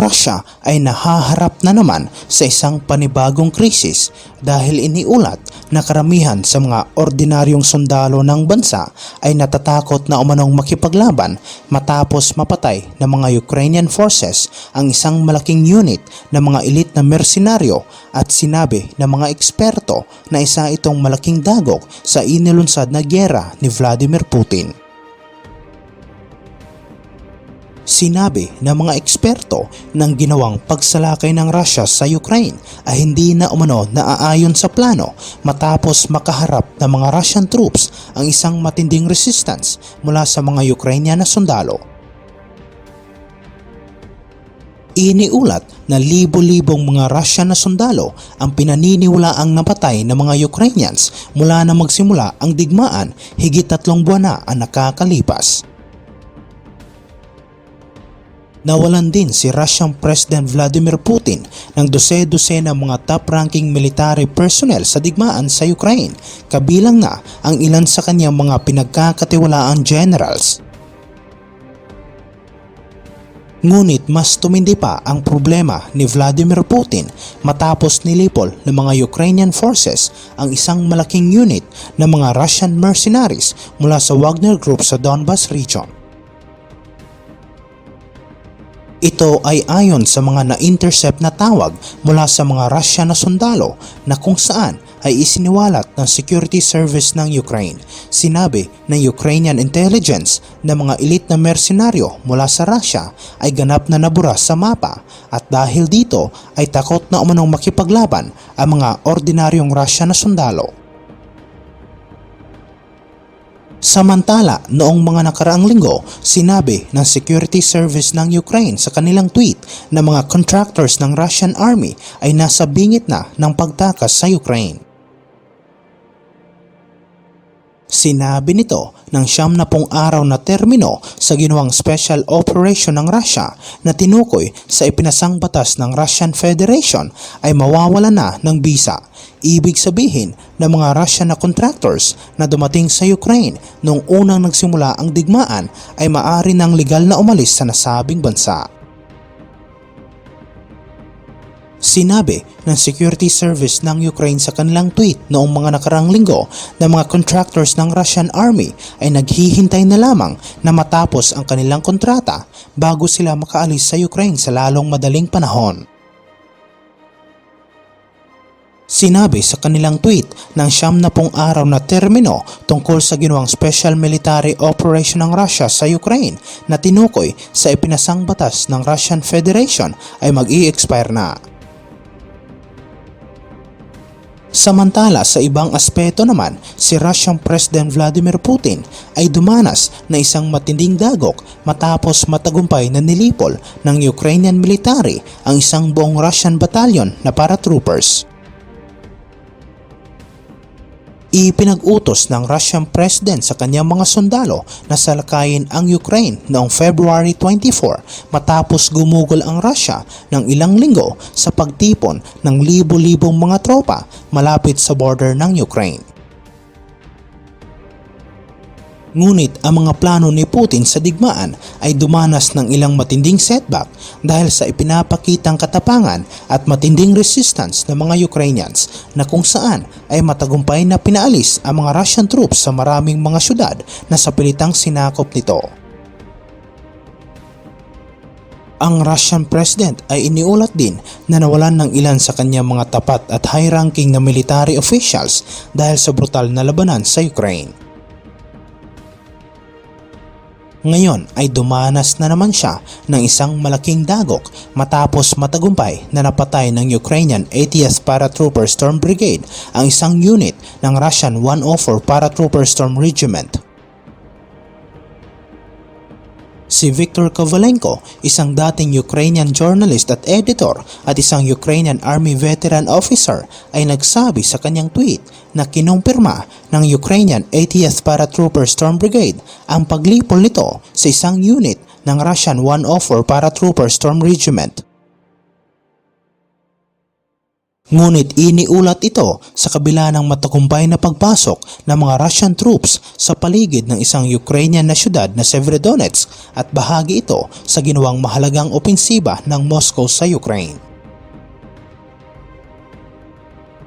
Russia ay nahaharap na naman sa isang panibagong krisis dahil iniulat na karamihan sa mga ordinaryong sundalo ng bansa ay natatakot na umanong makipaglaban matapos mapatay ng mga Ukrainian forces ang isang malaking unit ng mga elite na mersenaryo at sinabi ng mga eksperto na isa itong malaking dagok sa inilunsad na gyera ni Vladimir Putin. Sinabi ng mga eksperto ng ginawang pagsalakay ng Russia sa Ukraine ay hindi na umano naaayon sa plano matapos makaharap ng mga Russian troops ang isang matinding resistance mula sa mga Ukrainian na sundalo. Iniulat na libo-libong mga Russian na sundalo ang pinaniniwalaang napatay ng mga Ukrainians mula na magsimula ang digmaan higit tatlong buwan na ang nakakalipas. Nawalan din si Russian President Vladimir Putin ng dose-dose ng mga top-ranking military personnel sa digmaan sa Ukraine, kabilang na ang ilan sa kanyang mga pinagkakatiwalaang generals. Ngunit mas tumindi pa ang problema ni Vladimir Putin matapos nilipol ng mga Ukrainian forces ang isang malaking unit ng mga Russian mercenaries mula sa Wagner Group sa Donbas region. Ito ay ayon sa mga na-intercept na tawag mula sa mga Russia na sundalo na kung saan ay isiniwalat ng security service ng Ukraine. Sinabi ng Ukrainian intelligence na mga elite na mersenaryo mula sa Russia ay ganap na nabura sa mapa at dahil dito ay takot na umanong makipaglaban ang mga ordinaryong Russia na sundalo. Samantala, noong mga nakaraang linggo, sinabi ng security service ng Ukraine sa kanilang tweet na mga contractors ng Russian army ay nasa bingit na ng pagtakas sa Ukraine. Sinabi nito ng siyam na pong araw na termino sa ginawang special operation ng Russia na tinukoy sa ipinasang batas ng Russian Federation ay mawawala na ng bisa. Ibig sabihin na mga Russian na contractors na dumating sa Ukraine noong unang nagsimula ang digmaan ay maari ng legal na umalis sa nasabing bansa. Sinabi ng security service ng Ukraine sa kanilang tweet noong mga nakarang linggo na mga contractors ng Russian army ay naghihintay na lamang na matapos ang kanilang kontrata bago sila makaalis sa Ukraine sa lalong madaling panahon. Sinabi sa kanilang tweet ng siyam na pong araw na termino tungkol sa ginawang special military operation ng Russia sa Ukraine na tinukoy sa ipinasang batas ng Russian Federation ay mag-i-expire na. Samantala sa ibang aspeto naman, si Russian President Vladimir Putin ay dumanas na isang matinding dagok matapos matagumpay na nilipol ng Ukrainian military ang isang buong Russian battalion na paratroopers. Ipinag-utos ng Russian President sa kanyang mga sundalo na salakayin ang Ukraine noong February 24 matapos gumugol ang Russia ng ilang linggo sa pagtipon ng libo-libong mga tropa malapit sa border ng Ukraine. Ngunit ang mga plano ni Putin sa digmaan ay dumanas ng ilang matinding setback dahil sa ipinapakitang katapangan at matinding resistance ng mga Ukrainians na kung saan ay matagumpay na pinaalis ang mga Russian troops sa maraming mga syudad na sa pilitang sinakop nito. Ang Russian President ay iniulat din na nawalan ng ilan sa kanyang mga tapat at high-ranking na military officials dahil sa brutal na labanan sa Ukraine. Ngayon ay dumanas na naman siya ng isang malaking dagok matapos matagumpay na napatay ng Ukrainian 80th Paratrooper Storm Brigade ang isang unit ng Russian 104 Paratrooper Storm Regiment. Si Viktor Kovalenko, isang dating Ukrainian journalist at editor at isang Ukrainian Army veteran officer ay nagsabi sa kanyang tweet na kinumpirma ng Ukrainian 80th Paratrooper Storm Brigade ang paglipol nito sa isang unit ng Russian 104 Paratrooper Storm Regiment. Ngunit iniulat ito sa kabila ng matagumpay na pagpasok ng mga Russian troops sa paligid ng isang Ukrainian na syudad na Severodonetsk at bahagi ito sa ginawang mahalagang opensiba ng Moscow sa Ukraine.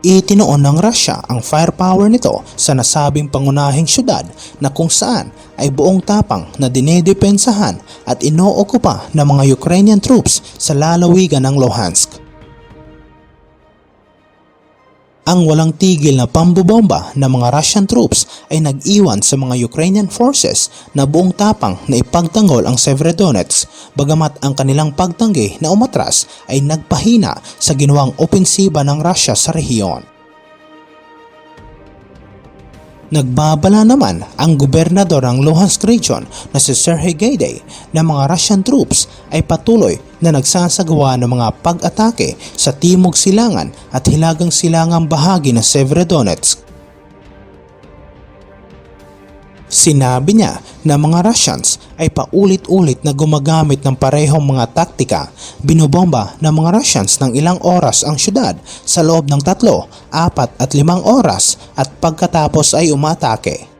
Itinoon ng Russia ang firepower nito sa nasabing pangunahing syudad na kung saan ay buong tapang na dinedepensahan at inookupa ng mga Ukrainian troops sa lalawigan ng Luhansk. Ang walang tigil na pambobomba ng mga Russian troops ay nag-iwan sa mga Ukrainian forces na buong tapang na ipagtanggol ang Severodonetsk bagamat ang kanilang pagtanggi na umatras ay nagpahina sa ginawang opensiba ng Russia sa rehiyon. Nagbabala naman ang gobernador ng Luhansk region na si Sergei Gaidai na mga Russian troops ay patuloy na nagsasagawa ng mga pag-atake sa timog silangan at hilagang silangang bahagi ng Severodonetsk. Sinabi niya na mga Russians ay paulit-ulit na gumagamit ng parehong mga taktika. Binobomba ng mga Russians ng ilang oras ang syudad sa loob ng tatlo, apat at limang oras at pagkatapos ay umatake.